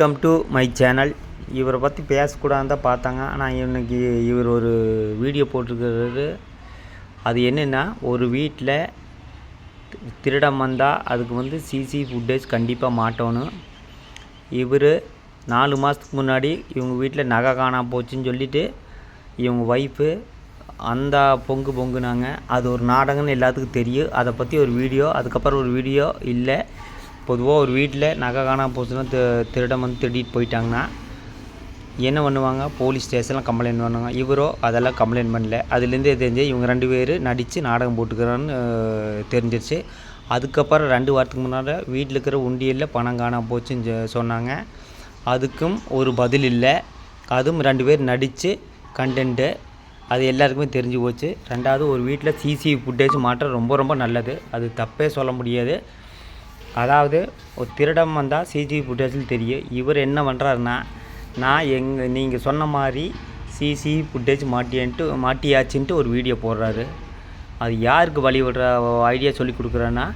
Welcome to my channel இவரை பற்றி பேசக்கூடாது தான் பார்த்தாங்க. ஆனால் இன்னைக்கு இவர் ஒரு வீடியோ போட்டிருக்கிறது அது என்னென்னா ஒரு வீட்டில் திருடம் வந்தால் அதுக்கு வந்து சிசி ஃபுட்டேஜ் கண்டிப்பாக மாட்டணும். இவர் நாலு மாதத்துக்கு முன்னாடி இவங்க வீட்டில் நகை காணாம போச்சுன்னு சொல்லிட்டு இவங்க ஒய்ஃபு அந்த பொங்கு பொங்குனாங்க. அது ஒரு நாடகம்னு எல்லாத்துக்கும் தெரியும். அதை பற்றி ஒரு வீடியோ அதுக்கப்புறம் ஒரு வீடியோ இல்லை. பொதுவாக ஒரு வீட்டில் நகை காணாமல் போச்சுன்னா தி திருடம் வந்து திருடிட்டு போயிட்டாங்கன்னா என்ன பண்ணுவாங்க? போலீஸ் ஸ்டேஷனில் கம்ப்ளைண்ட் பண்ணுவாங்க. இவரோ அதெல்லாம் கம்ப்ளைண்ட் பண்ணல. அதுலேருந்தே தெரிஞ்சு இவங்க ரெண்டு பேர் நடித்து நாடகம் போட்டுக்கிறான்னு தெரிஞ்சிருச்சு. அதுக்கப்புறம் ரெண்டு வாரத்துக்கு முன்னால் வீட்டில் இருக்கிற உண்டியலில் பணம் காணாம போச்சுன்னு சொன்னாங்க. அதுக்கும் ஒரு பதில் இல்லை. அதுவும் ரெண்டு பேர் நடித்து கண்டென்ட்டு அது எல்லாருக்குமே தெரிஞ்சு போச்சு. ரெண்டாவது ஒரு வீட்டில் சிசி ஃபுட்டேஜ் மாற்ற ரொம்ப ரொம்ப நல்லது. அது தப்பே சொல்ல முடியாது. அதாவது ஒரு திருடம் வந்தால் சிசிடிவி ஃபுட்டேஜில் தெரியும். இவர் என்ன பண்ணுறாருன்னா நான் எங்கள் நீங்கள் சொன்ன மாதிரி சிசி ஃபுட்டேஜ் மாட்டியன்ட்டு மாட்டியாச்சுன்ட்டு ஒரு வீடியோ போடுறாரு. அது யாருக்கு வழி விடுற ஐடியா சொல்லி கொடுக்குறேன்னா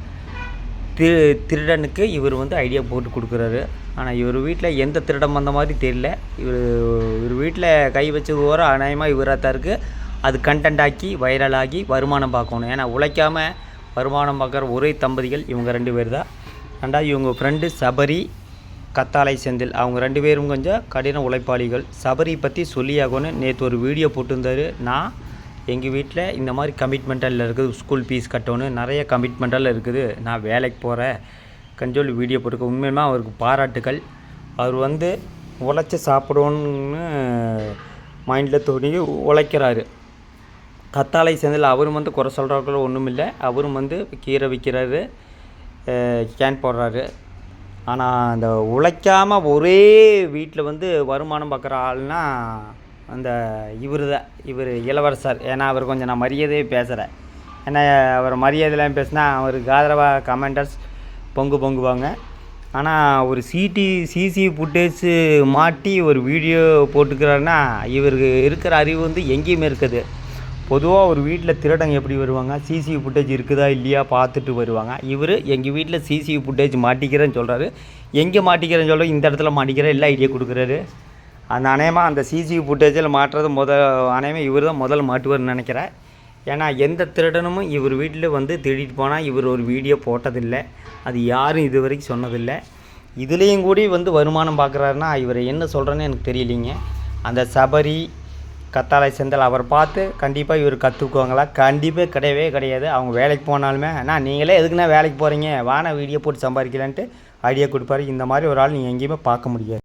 திரு திருடனுக்கு இவர் வந்து ஐடியா போட்டு கொடுக்குறாரு. ஆனால் இவர் வீட்டில் எந்த திருடம் வந்த மாதிரி தெரியல. இவர் இவர் வீட்டில் கை வச்சது ஓர அநேகமாக இவராக தான் இருக்குது அது கண்டென்ட் ஆக்கி வைரலாகி வருமானம் பார்க்கணும். ஏன்னா உழைக்காமல் வருமானம் பார்க்குற ஒரே தம்பதிகள் இவங்க ரெண்டு பேர் தான். ரெண்டாவது இவங்க ஃப்ரெண்டு சபரி கத்தாலை செந்தில். அவங்க ரெண்டு பேரும் கொஞ்சம் கடின உழைப்பாளிகள். சபரி பற்றி சொல்லியாகணும் நேற்று ஒரு வீடியோ போட்டிருந்தார். நான் எங்கள் வீட்டில் இந்த மாதிரி கமிட்மெண்டல் இருக்குது. ஸ்கூல் ஃபீஸ் கட்டணும் நிறைய கமிட்மெண்டல் இருக்குது. நான் வேலைக்கு போகிறேன் கஞ்சோல் வீடியோ போட்டுக்க உண்மையுமே அவருக்கு பாராட்டுகள் அவர் வந்து உழைச்சி சாப்பிடணும்னு மைண்டில் தோணி உழைக்கிறாரு. கத்தாலை செந்தில் அவரும் வந்து குறை சொல்கிறவர்களோ ஒன்றும் இல்லை அவரும் வந்து கீரை விற்கிறாரு. ஸ்கேன் போடுறாரு. ஆனால் அந்த உழைக்காம ஒரே வீட்டில் வந்து வருமானம் பார்க்குற ஆள்னா அந்த இவர் தான். இவர் இளவரசர். ஏன்னா அவர் கொஞ்சம் நான் மரியாதையே பேசுகிறேன் ஏன்னா அவர் மரியாதையெல்லாம் பேசினா அவருக்கு ஆதரவாக கமெண்டர்ஸ் பொங்கு பொங்குவாங்க. ஆனால் ஒரு சிடி சிசி ஃபுட்டேஜ் மாட்டி ஒரு வீடியோ போட்டுக்கிறாருன்னா இவருக்கு இருக்கிற அறிவு வந்து எங்கேயுமே இருக்குது. பொதுவாக ஒரு வீட்டில் திருடங்க எப்படி வருவாங்க? சிசிவி ஃபுட்டேஜ் இருக்குதா இல்லையா பார்த்துட்டு வருவாங்க. இவர் எங்கள் வீட்டில் சிசி ஃபுட்டேஜ் மாட்டிக்கிறேன்னு சொல்கிறாரு எங்கே மாட்டிக்கிறேன்னு சொல்ல இந்த இடத்துல மாட்டிக்கிறேன். எல்லா ஐடியா கொடுக்குறாரு. அந்த அநேகமாக அந்த சிசிவி ஃபுட்டேஜில் மாட்டுறது முத அநேகமாக இவர் தான் முதல்ல மாட்டுவார்னு நினைக்கிறேன். ஏன்னா எந்த திருடனும் இவர் வீட்டில் வந்து திருடிட்டு போனால் இவர் ஒரு வீடியோ போட்டதில்லை. அது யாரும் இது வரைக்கும் சொன்னதில்லை. இதுலேயும் கூடி வந்து வருமானம் பார்க்குறாருன்னா இவர் என்ன சொல்கிறேன்னு எனக்கு தெரியலிங்க. அந்த சபரி கத்தாழை செந்தல் அவர் பார்த்து கண்டிப்பாக இவர் கற்றுக்குவாங்களா கண்டிப்பாக கிடையவே கிடையாது. அவங்க வேலைக்கு போனாலுமே அண்ணா நீங்களே எதுக்குண்ணா வேலைக்கு போகிறீங்க வான வீடியோ போட்டு சம்பாதிக்கலான்ட்டு ஐடியா கொடுப்பாரு. இந்த மாதிரி ஒரு ஆள் நீங்கள் எங்கேயுமே பார்க்க முடியாது.